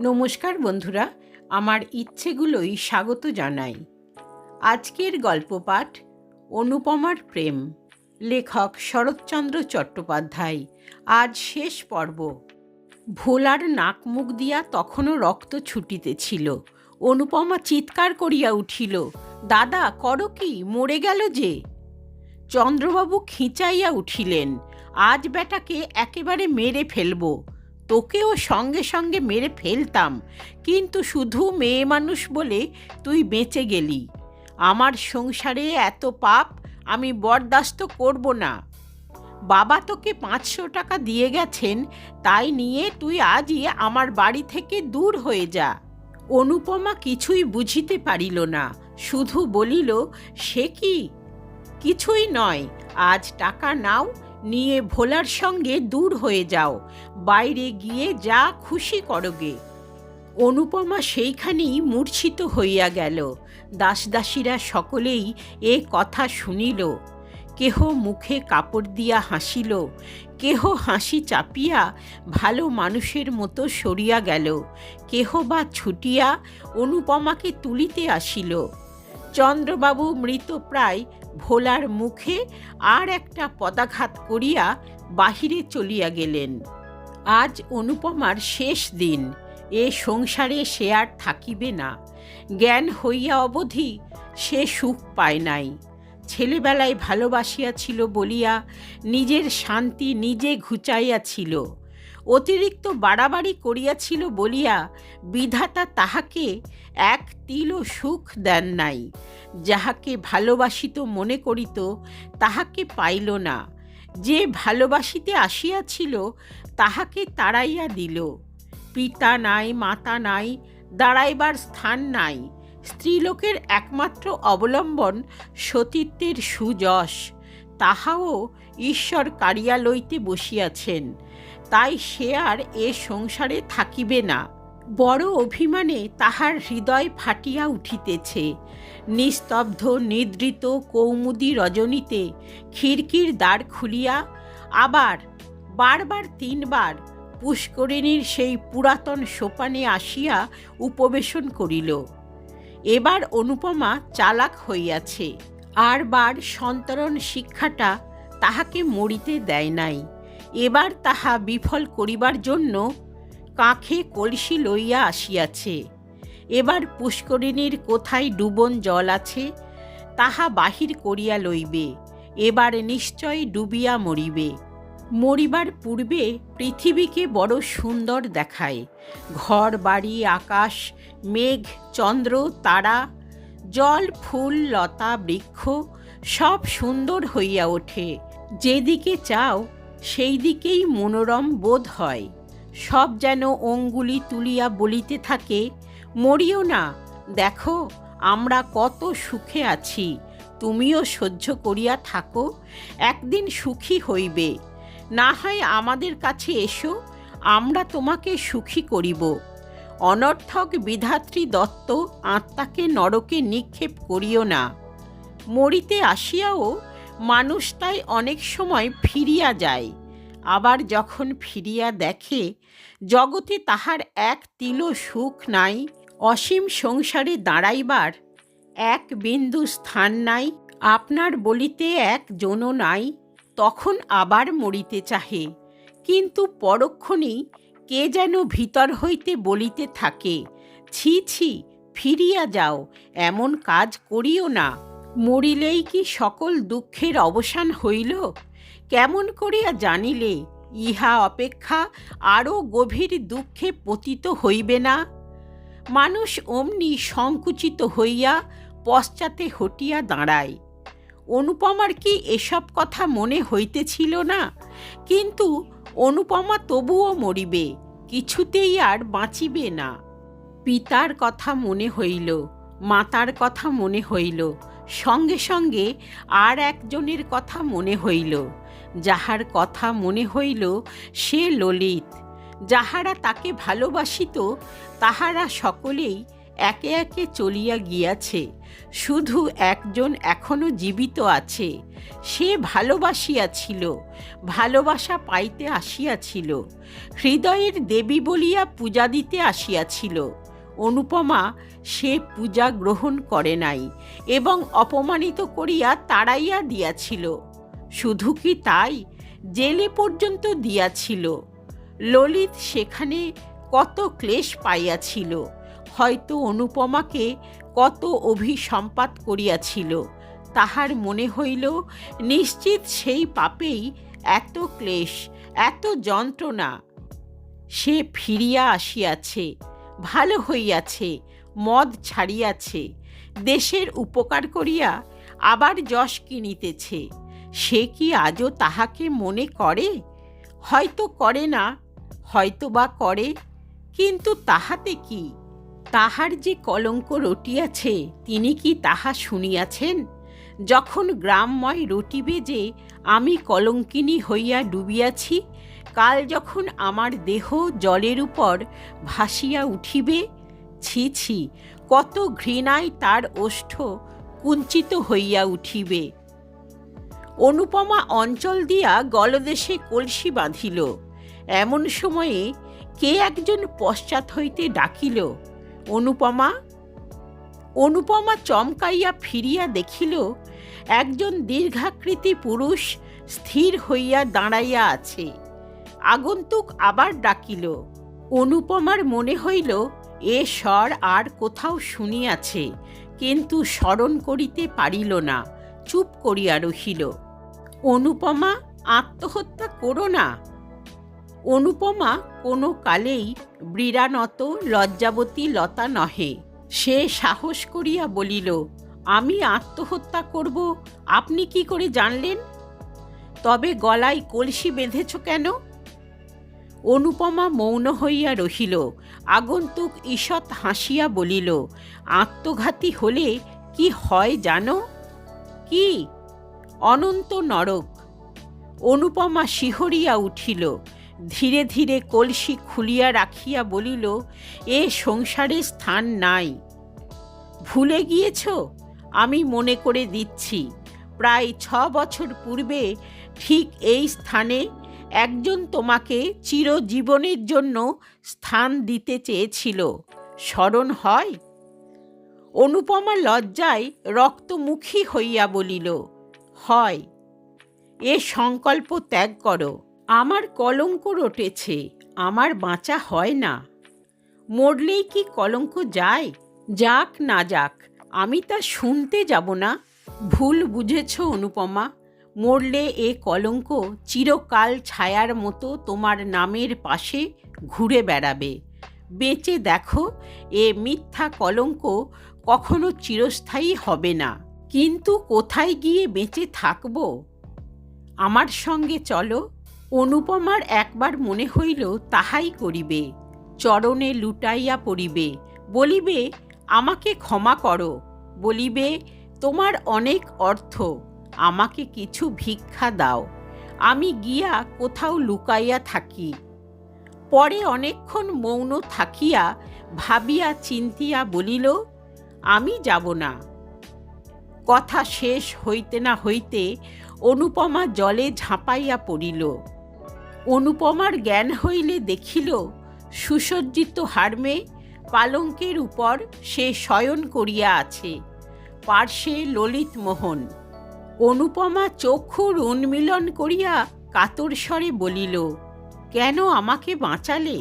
নমস্কার বন্ধুরা, আমার ইচ্ছেগুলোই স্বাগত জানাই। আজকের গল্প পাঠ, অনুপমার প্রেম, লেখক শরৎচন্দ্র চট্টোপাধ্যায়। আজ শেষ পর্ব। ভোলার নাক মুখ দিয়া তখনও রক্ত ছুটিতেছিল। অনুপমা চিৎকার করিয়া উঠিল, দাদা, করো কি? মরে গেল যে? চন্দ্রবাবু খিঁচাইয়া উঠিলেন, আজ বেটাকে একেবারে মেরে ফেলব। তোকেও সঙ্গে সঙ্গে মেরে ফেলতাম। কিন্তু শুধু মেয়ে মানুষ বলে তুই বেঁচে গেলি। আমার সংসারে এত পাপ আমি বরদাস্ত করব না। বাবা তোকে পাঁচশো টাকা দিয়ে গেছেন, তাই নিয়ে তুই আজই আমার বাড়ি থেকে দূর হয়ে যা। অনুপমা কিছুই বুঝিতে পারিল না, শুধু বলিল, সে কি? কিছুই নয়, আজ টাকা নাও নিয়ে ভোলার সঙ্গে দূর হয়ে যাও। বাইরে গিয়ে যা খুশি করগে। অনুপমা সেইখানেই মূর্ছিত হইয়া গেল। দাসদাসীরা সকলেই এ কথা শুনিল। কেহ মুখে কাপড় দিয়া হাসিল, কেহ হাসি চাপিয়া ভালো মানুষের মতো সরিয়া গেল, কেহ বা ছুটিয়া অনুপমাকে তুলিতে আসিল। চন্দ্রবাবু মৃতপ্রায় ভোলার মুখে আর একটা পদাঘাত করিয়া বাহিরে চলিয়া গেলেন। আজ অনুপমার শেষ দিন, এ সংসারে সে আর থাকিবে না। জ্ঞান হইয়া অবধি সে সুখ পায় নাই। ছেলেবেলায় ভালোবাসিয়াছিল বলিয়া, নিজের শান্তি নিজে ঘুচাইয়াছিল। অতিরিক্ত বাড়াবাড়ি করিয়াছিল বলিয়া বিধাতা তাহাকে এক তিলও সুখ দেন নাই। যাহাকে ভালোবাসিত মনে করিত, তাহাকে পাইল না। যে ভালোবাসিতে আসিয়াছিল, তাহাকে তাড়াইয়া দিল। পিতা নাই, মাতা নাই, দাঁড়াইবার স্থান নাই। স্ত্রীলোকের একমাত্র অবলম্বন সতীত্বের সুযশ। তাহাও ঈশ্বর কারিয়া লইতে বসিয়াছেন। তাই সে আর এ সংসারে থাকিবে না। বড় অভিমানে তাহার হৃদয় ফাটিয়া উঠিতেছে। নিস্তব্ধ, নিদ্রিত, কৌমুদী রজনীতে খিড়কির দ্বার খুলিয়া আবার বারবার তিনবার পুষ্করিণীর সেই পুরাতন সোপানে আসিয়া উপবেশন করিল। এবার অনুপমা চালাক হইয়াছে। আর বার সন্তরণ শিক্ষাটা তাহাকে মরিতে দেয় নাই। এবার তাহা বিফল করিবার জন্য কাঁখে কলসি লইয়া আসিয়াছে। এবার পুষ্করিণীর কোথায় ডুবন জল আছে, তাহা বাহির করিয়া লইবে। এবার নিশ্চয় ডুবিয়া মরিবে। মরিবার পূর্বে পৃথিবীকে বড় সুন্দর দেখায়। ঘর, বাড়ি, আকাশ, মেঘ, চন্দ্র, তারা, জল, ফুল, লতা, বৃক্ষ সব সুন্দর হইয়া ওঠে। যেদিকে চাও সেই দিকেই মনোরম বোধ হয়। সব যেন অঙ্গুলি তুলিয়া বলিতে থাকে, মরিও না, দেখো, আমরা কত সুখে আছি, তুমিও সহ্য করিয়া থাকো, একদিন সুখী হইবে। না হয় আমাদের কাছে এসো, আমরা তোমাকে সুখী করিব অনর্থক বিধাত্রী দত্ত আত্মাকে নরকে নিক্ষেপ করিও না। মরিতে আসিয়াও মানুষ তাই অনেক সময় ফিরিয়া যায়। আবার যখন ফিরিয়া দেখে, জগতে তাহার এক তিল সুখ নাই, অসীম সংসারে দাঁড়াইবার এক বিন্দু স্থান নাই, আপনার বলিতে এক জন নাই, তখন আবার মরিতে চাহে। কিন্তু পরক্ষণেই কে যেন ভিতর হইতে বলিতে থাকে, ছি ছি, ফিরিয়া যাও, এমন কাজ করিও না। মরিলেই কি সকল দুঃখের অবসান হইল? কেমন করিয়া জানিলে, ইহা অপেক্ষা আরও গভীর দুঃখে পতিত হইবে না? মানুষ অমনি সংকুচিত হইয়া পশ্চাতে হটিয়া দাঁড়ায়। অনুপমার কি এসব কথা মনে হইতেছিল না? কিন্তু অনুপমা তবুও মরিবে, কিছুতেই আর বাঁচিবে না। পিতার কথা মনে হইল, মাতার কথা মনে হইল সঙ্গে সঙ্গে আর একজনের কথা মনে হইল। যাহার কথা মনে হইল, সে ললিত। যাহারা তাকে ভালোবাসিত, তাহারা সকলেই একে একে চলিয়া গিয়াছে। শুধু একজন এখনও জীবিত আছে। সে ভালোবাসিয়াছিল, ভালোবাসা পাইতে আসিয়াছিল। হৃদয়ের দেবী বলিয়া পূজা দিতে আসিয়াছিল। অনুপমা সে পূজা গ্রহণ করে নাই এবং অপমানিত করিয়া তাড়াইয়া দিয়াছিল। শুধু কি তাই? জেলে পর্যন্ত দিয়াছিল। ললিত সেখানে কত ক্লেশ পাইয়াছিল। হয়তো অনুপমাকে কত অভিসম্পাত করিয়াছিল। তাহার মনে হইল, নিশ্চিত সেই পাপেই এত ক্লেশ, এত যন্ত্রণা। সে ফিরিয়া আসিয়াছে। ভালো হইয়াছে, মদ ছাড়িয়াছে, দেশের উপকার করিয়া আবার যশ কিনিতেছে। সে কি আজও তাহাকে মনে করে? হয়তো করে না হয়তো বা করে, কিন্তু তাহাতে কি? তাহার যে কলঙ্ক রটিয়াছে, তিনি কি তাহা শুনিয়াছেন? যখন গ্রামময় রটি বেজে আমি কলঙ্কিনী হইয়া ডুবিয়াছি, কাল যখন আমার দেহ জলের উপর ভাসিয়া উঠিবে, ছি ছি, কত ঘৃণায় তার ওষ্ঠ কুঞ্চিত হইয়া উঠিবে। অনুপমা অঞ্চল দিয়া গলদেশে কলসি বাঁধিল। এমন সময়ে কে একজন পশ্চাৎ হইতে ডাকিল? অনুপমা অনুপমা চমকাইয়া ফিরিয়া দেখিল, একজন দীর্ঘাকৃতি পুরুষ স্থির হইয়া দাঁড়াইয়া আছে। আগন্তুক আবার ডাকিল, অনুপমার মনে হইল, এ স্বর আর কোথাও শুনিয়াছে, কিন্তু স্মরণ করিতে পারিল না, চুপ করিয়া রহিল। অনুপমা, আত্মহত্যা করো না। অনুপমা কোনো কালেই ব্রীড়ানত লজ্জাবতী লতা নহে। সে সাহস করিয়া বলিল, আমি আত্মহত্যা করব, আপনি কি করে জানলেন? তবে গলায় কলসি বেঁধেছ কেন? অনুপমা মৌন হইয়া রহিল, আগন্তুক ঈষৎ হাসিয়া বলিল, আত্মঘাতী হলে কি হয় জানো? কি? অনন্ত নরক। অনুপমা শিহরিয়া উঠিল ধীরে ধীরে কলসি খুলিয়া রাখিয়া বলিল, এ সংসারে স্থান নাই। ভুলে গিয়েছ? আমি মনে করে দিচ্ছি, প্রায় ছ বছর পূর্বে ঠিক এই স্থানে একজন তোমাকে চিরজীবনের জন্য স্থান দিতে চেয়েছিল। স্মরণ হয়? অনুপমা লজ্জায় রক্তমুখী হইয়া বলিল, হয়। এ সংকল্প ত্যাগ করো। আমার কলঙ্ক রটেছে, আমার বাঁচা হয় না। মরলেই কি কলঙ্ক যায়? যাক না যাক, আমি তা শুনতে যাব না। ভুল বুঝেছ অনুপমা, মরলে এ কলঙ্ক চিরকাল ছায়ার মতো তোমার নামের পাশে ঘুরে বেড়াবে। বেঁচে দেখো, এ মিথ্যা কলঙ্ক কখনো চিরস্থায়ী হবে না। কিন্তু কোথায় গিয়ে বেঁচে থাকব? আমার সঙ্গে চলো অনুপমার একবার মনে হইল তাহাই করিবে, চরণে লুটাইয়া পড়িবে, বলিবে, আমাকে ক্ষমা করো। বলিবে, তোমার অনেক অর্থ, আমাকে কিছু ভিক্ষা দাও। আমি গিয়া কোথাও লুকাইয়া থাকি। পরে অনেকক্ষণ মৌন থাকিয়া ভাবিয়া চিন্তিয়া বলিল, আমি যাব না। কথা শেষ হইতে না হইতে অনুপমা জলে ঝাঁপাইয়া পড়িল। অনুপমার জ্ঞান হইলে দেখিল, সুসজ্জিত হারমে পালঙ্কের উপর সে শয়ন করিয়া আছে। পার্শ্বে ললিতমোহন, অনুপমা চক্ষুর উন্মিলন করিয়া কাতর স্বরে বলিল, কেন আমাকে বাঁচালে?